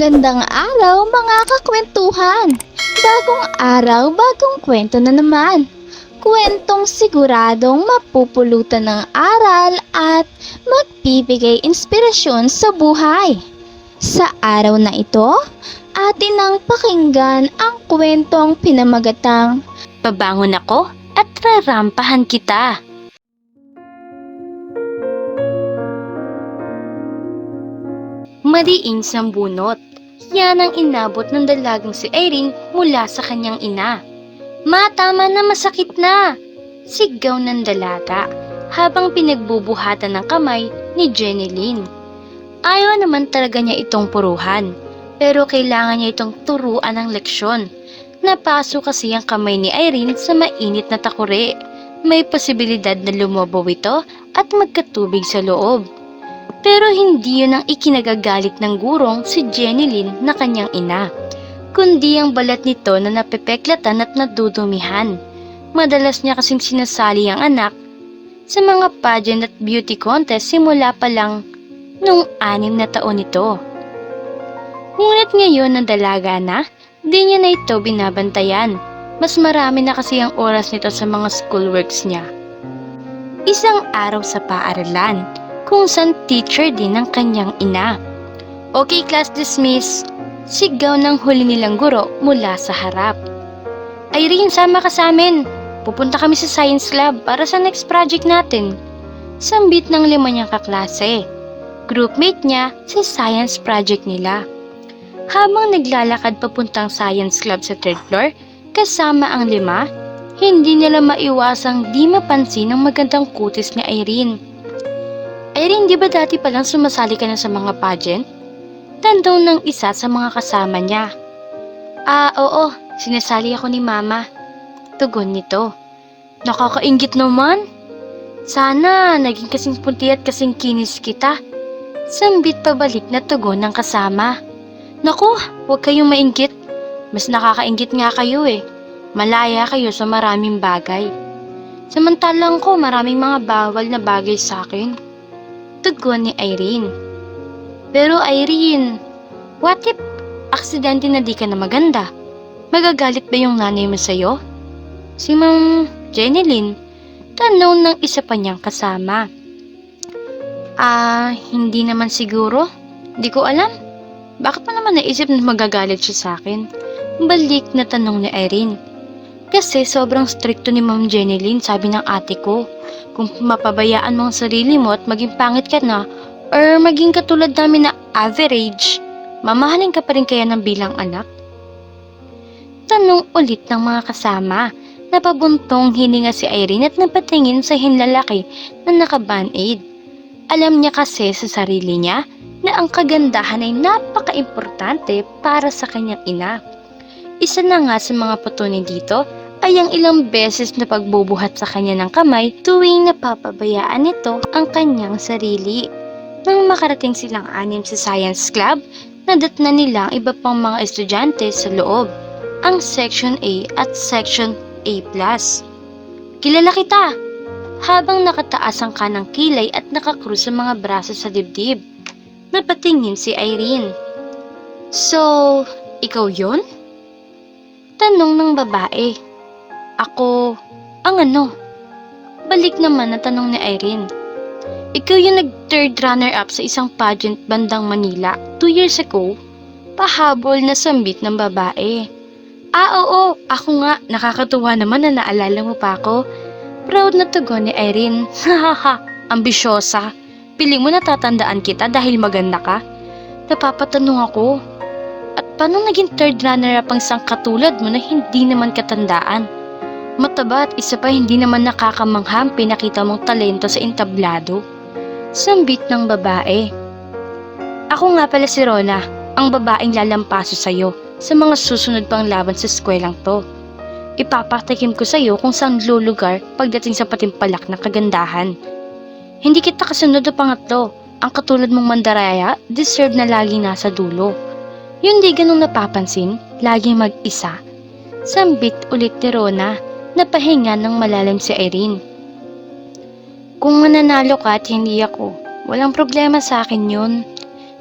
Magandang araw mga kakwentuhan! Bagong araw, bagong kwento na naman. Kwentong siguradong mapupulutan ng aral at magbibigay inspirasyon sa buhay. Sa araw na ito, atin ang pakinggan ang kwentong pinamagatang Babangon ako at rarampahan kita. Mariing sambunot. Yan ang inabot ng dalagang si Irene mula sa kanyang ina. Matama na masakit na! Sigaw ng dalaga habang pinagbubuhatan ng kamay ni Jenny Lynn. Ayaw naman talaga niya itong puruhan, pero kailangan niya itong turuan ng leksyon. Napaso kasi ang kamay ni Irene sa mainit na takure. May posibilidad na lumobo ito at magkatubig sa loob. Pero hindi yun ang ikinagagalit ng gurong si Jenny Lynn na kanyang ina, kundi ang balat nito na napepeklatan at nadudumihan. Madalas niya kasing sinasali ang anak sa mga pageant at beauty contest simula pa lang nung anim na taon nito. Ngunit ngayon na dalaga na, di niya na ito binabantayan. Mas marami na kasi ang oras nito sa mga schoolworks niya. Isang araw sa paaralan, kung saan teacher din ng kanyang ina. Okay, class dismiss. Sigaw ng huli nilang guro mula sa harap. Irene, sama ka sa amin. Pupunta kami sa science lab para sa next project natin. Sambit ng lima niyang kaklase. Groupmate niya sa science project nila. Habang naglalakad papuntang science club sa third floor, kasama ang lima, hindi nila maiwasang di mapansin ang magandang kutis ni Irene. Irene, di ba dati palang sumasali ka na sa mga pageant? Tanong ng isa sa mga kasama niya. Ah, oo, sinasali ako ni Mama. Tugon nito. Nakakaingit naman. Sana naging kasing punti at kasing kinis kita. Sambit pabalik na tugon ng kasama. Naku, huwag kayong maingit. Mas nakakaingit nga kayo eh. Malaya kayo sa maraming bagay. Samantalang ko maraming mga bawal na bagay sa akin. Tugon ni Irene. Pero Irene, what if aksidente na di ka na maganda? Magagalit ba yung nanay mo sa'yo? Si Ma'am Jenilyn, tanong ng isa pa niyang kasama. Ah, hindi naman siguro. Di ko alam. Bakit pa naman naisip na magagalit siya sa akin? Balik na tanong ni Irene. Kasi sobrang stricto ni Ma'am Jenilyn, sabi ng ate ko. Kung mapabayaan mo ang sarili mo at maging pangit ka na, or maging katulad namin na average, mamahalin ka pa rin kaya ng bilang anak? Tanong ulit ng mga kasama. Napabuntong hininga si Irene at napatingin sa hinlalaki na naka-band-aid. Alam niya kasi sa sarili niya na ang kagandahan ay napaka-importante para sa kanyang ina. Isa na nga sa mga patuloy dito ay ang ilang beses na pagbubuhat sa kanya ng kamay tuwing napapabayaan nito ang kanyang sarili. Nang makarating silang anim sa science club, nadatna nila ang iba pang mga estudyante sa loob, ang section A at section A+. Kilala kita! Habang nakataas ang kanang kilay at nakakrus sa mga braso sa dibdib, napatingin si Irene. So, ikaw yon? Tanong ng babae. Ako, ang ano? Balik naman na tanong ni Irene. Ikaw yung nag-third runner-up sa isang pageant bandang Manila two years ago? Pahabol na sambit ng babae. Ah, oo, ako nga. Nakakatuwa naman na naalala mo pa ako. Proud na tugon ni Irene. Hahaha, ambisyosa. Piling mo natatandaan kita dahil maganda ka? Napapatanong ako. At paano naging third runner-up ang isang katulad mo na hindi naman katandaan? Mataba at isa pa hindi naman nakakamanghang pinakita mong talento sa entablado. Sambit ng babae. Ako nga pala si Rona, ang babaeng lalampaso sa'yo sa mga susunod pang laban sa eskwelang to. Ipapatikim ko sa'yo kung saan lulugar pagdating sa patimpalak ng kagandahan. Hindi kita kasunod na pangatlo. Ang katulad mong mandaraya, deserve na laging nasa dulo. Yun di ganun napapansin, laging mag-isa. Sambit ulit ni Rona, napahinga ng malalim si Irene. Kung mananalo ka at hindi ako, walang problema sa akin yun.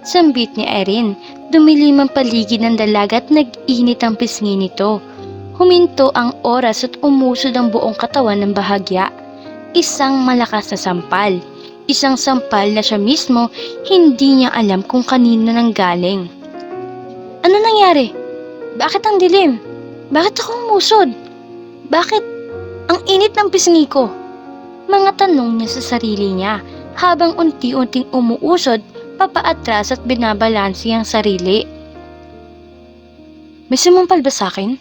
Sambit ni Irene, Dumilim ang paligid ng dalaga at nag-init ang pisngi nito. Huminto ang oras at umusod ang buong katawan ng bahagya. Isang malakas na sampal. Isang sampal na siya mismo hindi niya alam kung kanino nang galing. Ano nangyari? Bakit ang dilim? Bakit ako umusod? Bakit ang init ng pisngi ko? Mga tanong niya sa sarili niya habang unti-unting umuusod papaatras at binabalansi ang sarili. May sumumpal ba sa akin?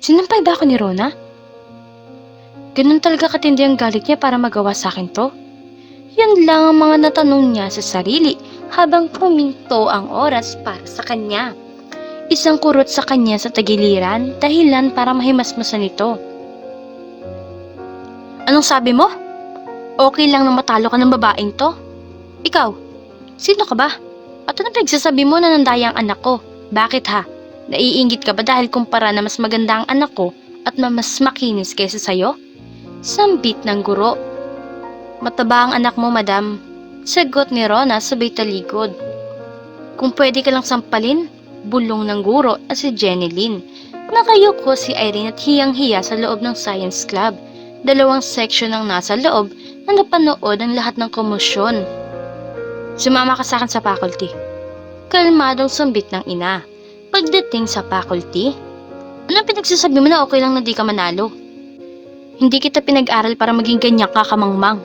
Sinampal ba ako ni Rona? Ganun talaga katindi ang galit niya para magawa sa akin to? Yan lang ang mga natanong niya sa sarili habang puminto ang oras para sa kanya. Isang kurot sa kanya sa tagiliran, dahilan para mahimasmasan ito. Anong sabi mo? Okay lang na matalo ka ng babaeng to? Ikaw, sino ka ba? At ano pinagsasabi mo na nandaya ang anak ko? Bakit ha? Naiingit ka ba dahil kumpara na mas maganda ang anak ko at ma- mas makinis kaysa sayo? Sambit ng guro. Mataba ang anak mo, madam. Sagot ni Rona sabay talikod. Kung pwede ka lang sampalin, bulong ng guro at si Jenny Lynn. Nakayuko si Irene at hiyang-hiya sa loob ng science club. Dalawang section ang nasa loob na napanood ang lahat ng komosyon. Sumama ka sa akin sa faculty. Kalmadong sambit ng ina. Pagdating sa faculty, anong pinagsasabi mo na okay lang na di ka manalo? Hindi kita pinag-aral para maging ganyan ka kamangmang.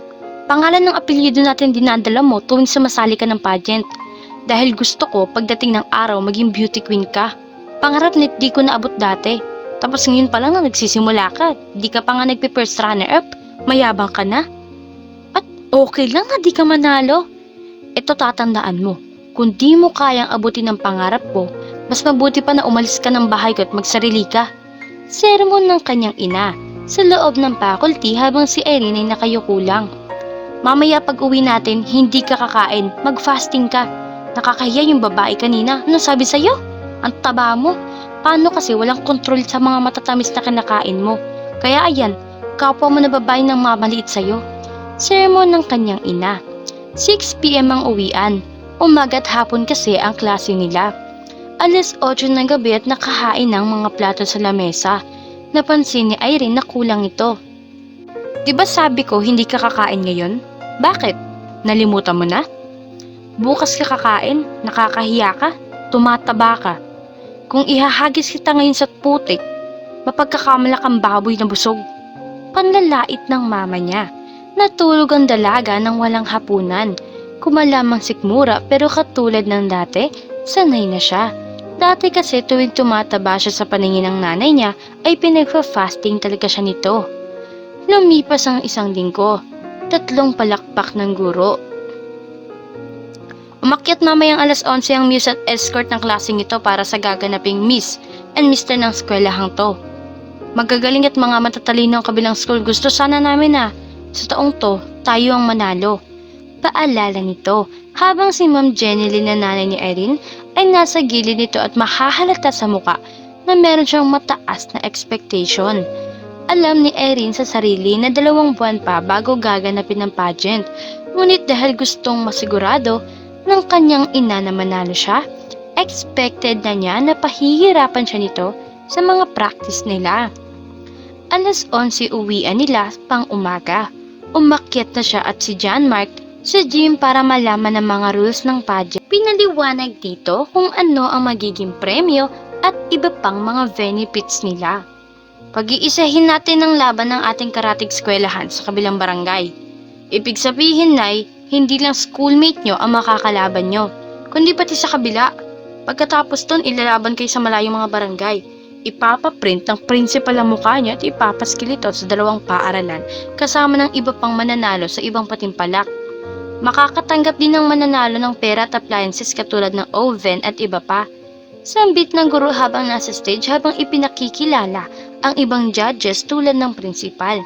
Pangalan ng apelyido natin dinadala mo tuwing sumasali ka ng pageant. Dahil gusto ko pagdating ng araw maging beauty queen ka. Pangarap na di ko naabot dati. Tapos ngayon pa lang na nagsisimula ka. Di ka pa nga nagpe-first runner up. Mayabang ka na. At okay lang na di ka manalo. Ito tatandaan mo. Kung di mo kayang abutin ang pangarap mo, mas mabuti pa na umalis ka ng bahay ko at magsarili ka. Sermon ng kanyang ina sa loob ng faculty habang si Erin ay nakayuko lang. Mamaya pag uwi natin, hindi ka kakain, mag-fasting ka. Nakakahiya yung babae kanina. Ano sabi sa'yo? Ang taba mo. Paano kasi walang kontrol sa mga matatamis na kinakain mo? Kaya ayan, kapwa mo na babae ng mamaliit sa'yo. Sermon ng kanyang ina. 6pm ang uwian. Umaga't hapon kasi ang klase nila. Alas 8 ng gabi at nakahain ng mga plato sa lamesa. Napansin ni Irene na kulang ito. Di ba sabi ko hindi ka kakain ngayon? Bakit? Nalimutan mo na? Bukas ka kakain, nakakahiya ka, tumataba ka. Kung ihahagis kita ngayon sa putik, mapagkakamala kang baboy na busog. Panlalait ng mama niya. Natulog ang dalaga ng walang hapunan. Kumalamang sikmura pero katulad ng dati, sanay na siya. Dati kasi tuwing tumataba siya sa paningin ng nanay niya ay pinagfa-fasting talaga siya nito. Lumipas ang isang linggo. Tatlong palakpak ng guro. Umakyat mamayang alas 11 ang muse at escort ng klaseng ito para sa gaganaping Miss and Mr. ng eskwelahang to. Magagaling at mga matatalino ang kabilang school gusto sana namin na sa taong to tayo ang manalo. Paalala nito habang si Ma'am Jenny Lynn na nanay ni Irene ay nasa gilid nito at mahahalata sa muka na meron siyang mataas na expectation. Alam ni Erin sa sarili na dalawang buwan pa bago gaganapin ang pageant. Ngunit dahil gustong masigurado ng kanyang ina na manalo siya, expected na niya na pahihirapan siya nito sa mga practice nila. Alas 11 uwian nila pang umaga. Umakyat na siya at si John Mark sa gym para malaman ang mga rules ng pageant. Pinaliwanag dito kung ano ang magiging premyo at iba pang mga benefits nila. Pag-iisahin natin ang laban ng ating karatig eskwelahan sa kabilang barangay. Ibig sabihin, Nay, hindi lang schoolmate nyo ang makakalaban nyo, kundi pati sa kabila. Pagkatapos ton, ilalaban kayo sa malayong mga barangay. Ipapaprint ng principal ang mukha niya at ipapaskil ito sa dalawang paaralan kasama ng iba pang mananalo sa ibang patimpalak. Makakatanggap din ng mananalo ng pera at appliances katulad ng oven at iba pa. Sambit ng guro habang nasa stage habang ipinakikilala ang ibang judges tulad ng principal.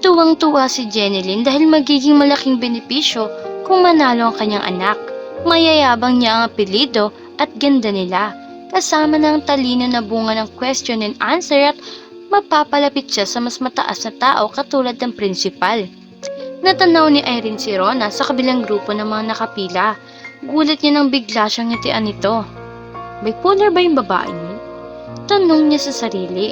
Tuwang-tuwa si Jenilyn dahil magiging malaking benepisyo kung manalo ang kanyang anak. Mayayabang niya ang apelido at ganda nila. Kasama ng talino na bunga ng question and answer at mapapalapit siya sa mas mataas na tao katulad ng principal. Natanaw ni Irene si Rona sa kabilang grupo ng mga nakapila. Gulat niya nang bigla siyang ngitian nito. Bipolar ba yung babae niya? Tanong niya sa sarili.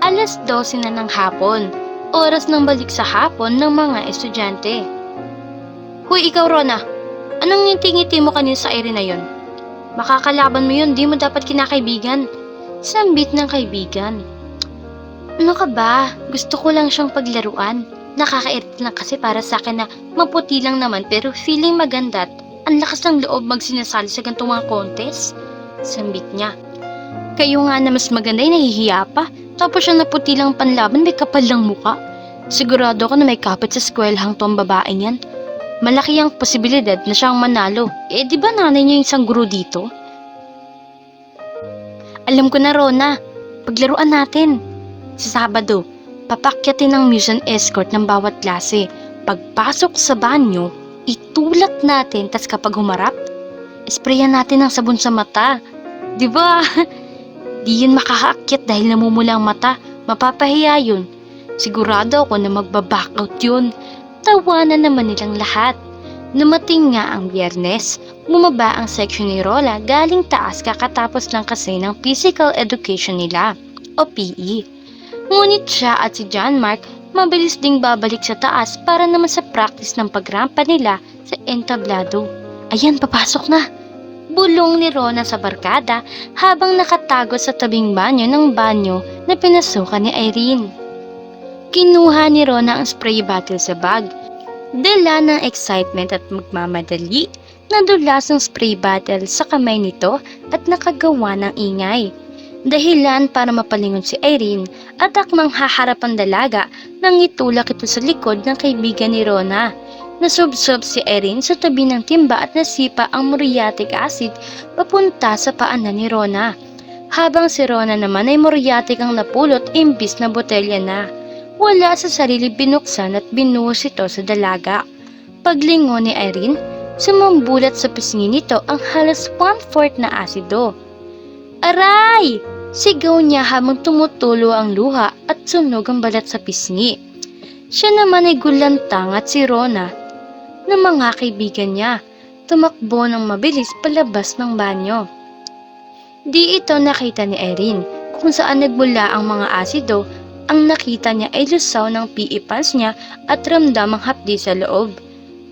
Alas 12 na ng hapon. Oras ng balik sa hapon ng mga estudyante. Huy, ikaw Rona. Anong ngiti-ngiti mo kanina sa Irene na yun? Makakalaban mo yun, di mo dapat kinakaibigan. Sambit ng kaibigan. Ano ka ba? Gusto ko lang siyang paglaruan. Nakakairit lang kasi para sa akin na maputi lang naman pero feeling maganda at ang lakas ng loob magsinasali sa ganitong mga contest. Sambit niya. Kayo nga na mas maganda ay nahihiya pa. Tapos siya naputi lang panlaban may kapal lang muka. Sigurado ako na may kapit sa eskwelahang to ang babaeng yan. Malaki ang posibilidad na siyang manalo. Eh, di ba nanay niya yung isang guro dito? Alam ko na, Rona. Paglaruan natin. Sa Sabado, papakyatin ng mission escort ng bawat klase. Pagpasok sa banyo, itulak natin, tas kapag humarap, sprayan natin ng sabon sa mata. Di ba? Di yun makakaakyat dahil namumula ang mata. Mapapahiya yun. Sigurado ako na magbabakout yun. Tawanan naman nilang lahat. Numating nga ang biyernes, bumaba ang section ni Rola galing taas kakatapos lang kasi ng physical education nila, o PE. Ngunit siya at si John Mark mabilis ding babalik sa taas para naman sa practice ng pagrampa nila sa entablado. Ayan, papasok na! Bulong ni Rona sa barkada habang nakatago sa tabing banyo ng banyo na pinasukan ni Irene. Kinuha ni Rona ang spray bottle sa bag. Dala ng excitement at magmamadali, nadulas ang spray bottle sa kamay nito at nakagawa ng ingay. Dahilan para mapalingon si Irene at akmang haharap ang dalaga nang itulak ito sa likod ng kaibigan ni Rona. Nasubsob si Irene sa tabi ng timba at nasipa ang muriatic acid papunta sa paanan ni Rona. Habang si Rona naman ay muriatic ang napulot imbis na botelya na. Wala sa sarili binuksan at binuhos ito sa dalaga. Paglingon ni Irene, sumambulat sa pisngi nito ang halos one-fourth na asido. Aray! Sigaw niya habang tumutulo ang luha at sunog ang balat sa pisngi. Siya naman ay gulantang at si Rona na mga kaibigan niya tumakbo ng mabilis palabas ng banyo. Di ito nakita ni Erin kung saan nagmula ang mga asido ang nakita niya ay lusaw ng PE pants niya at ramdam ang hapdi sa loob.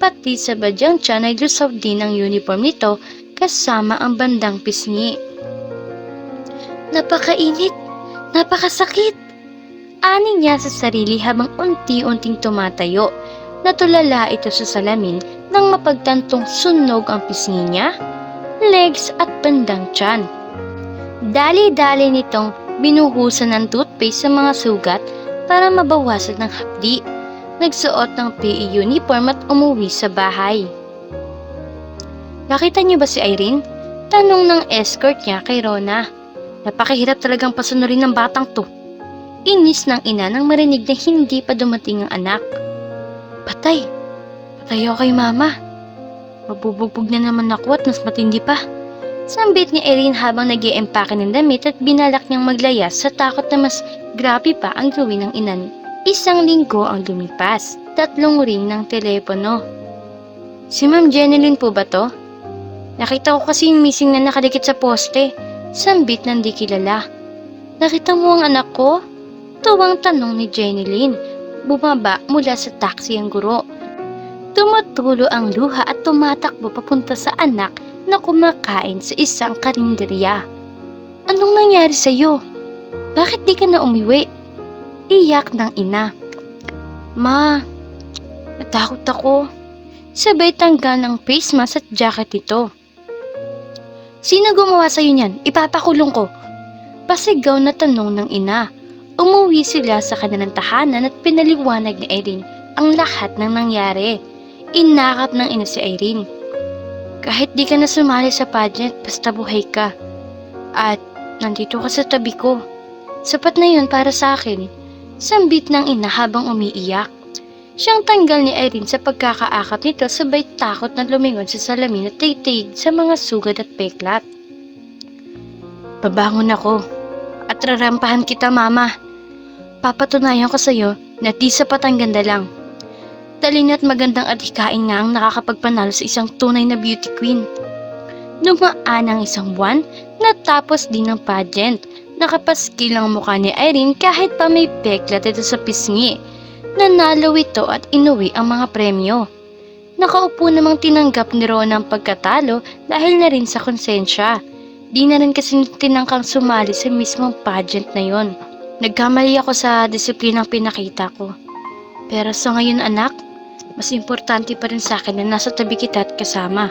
Pati sa badyang tiyan ay lusaw din ang uniform nito kasama ang bandang pisngi. Napakainit! Napakasakit! Ani niya sa sarili habang unti-unting tumatayo. Natulala ito sa salamin nang mapagtantong sunog ang pisngi niya, legs at bandang tiyan. Dali-dali nitong binuhusan ng toothpaste sa mga sugat para mabawasan ng hapdi. Nagsuot ng PE uniform at umuwi sa bahay. Nakita niyo ba si Irene? Tanong ng escort niya kay Rona. Napakahirap talagang pasunurin ng batang to. Inis ng ina nang marinig na hindi pa dumating ang anak. Patay! Patay ako kay mama. Mabubugbog na naman ako at mas matindi pa. Sambit ni Erin habang nag empake ng damit at binalak niyang maglayas sa takot na mas grabe pa ang gawin ng inan. Isang linggo ang lumipas. Tatlong ring ng telepono. Si Ma'am Jeneline po ba to? Nakita ko kasi yung missing na nakadikit sa poste. Sambit ng di kilala. Nakita mo ang anak ko? Tuwang tanong ni Jeneline. Bumaba mula sa taxi ang guro. Tumutulo ang luha at tumatakbo papunta sa anak na kumakain sa isang karinderya. Anong nangyari sa iyo? Bakit di ka na umiwi? Iyak ng ina. Ma, natakot ako. Sabay tanggal ng face mask at jacket ito. Sino gumawa sa'yo niyan? Ipapakulong ko. Pasigaw na tanong ng ina. Umuwi sila sa kanilang tahanan at pinaliwanag ni Irene ang lahat ng nangyari. Inakap ng ina si Irene. Kahit di ka na sumali sa pageant, basta buhay ka. At nandito ka sa tabi ko. Sapat na yun para sa akin. Sambit ng ina habang umiiyak. Siyang tanggal ni Irene sa pagkakaakap nito sabay takot na lumingon sa salamin at titig sa mga sugad at peklat. Babangon ako at rarampahan kita mama. Papatunayan ko sa'yo na di sapat ang ganda lang. Talino at magandang adhikain nga ang nakakapagpanalo sa isang tunay na beauty queen. Dumaan ang isang buwan, natapos din ang pageant. Nakapaskil ang mukha ni Irene kahit pa may peklat ito sa pisngi. Nanalo ito at inuwi ang mga premyo. Nakaupo namang tinanggap ni Ron ang pagkatalo dahil na rin sa konsensya. Di na rin kasi tinangkang sumali sa mismong pageant na yon. Nagkamali ako sa disiplinang pinakita ko. Pero sa ngayon anak, mas importante pa rin sa akin na nasa tabi kita at kasama.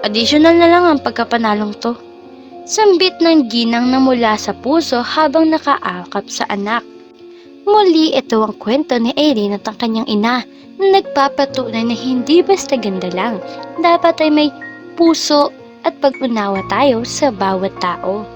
Additional na lang ang pagkapanalong to. Sambit ng ginang na mula sa puso habang nakaakap sa anak. Muli ito ang kwento ni Erin at ang kanyang ina na nagpapatunay na hindi basta ganda lang. Dapat ay may puso at pag-unawa tayo sa bawat tao.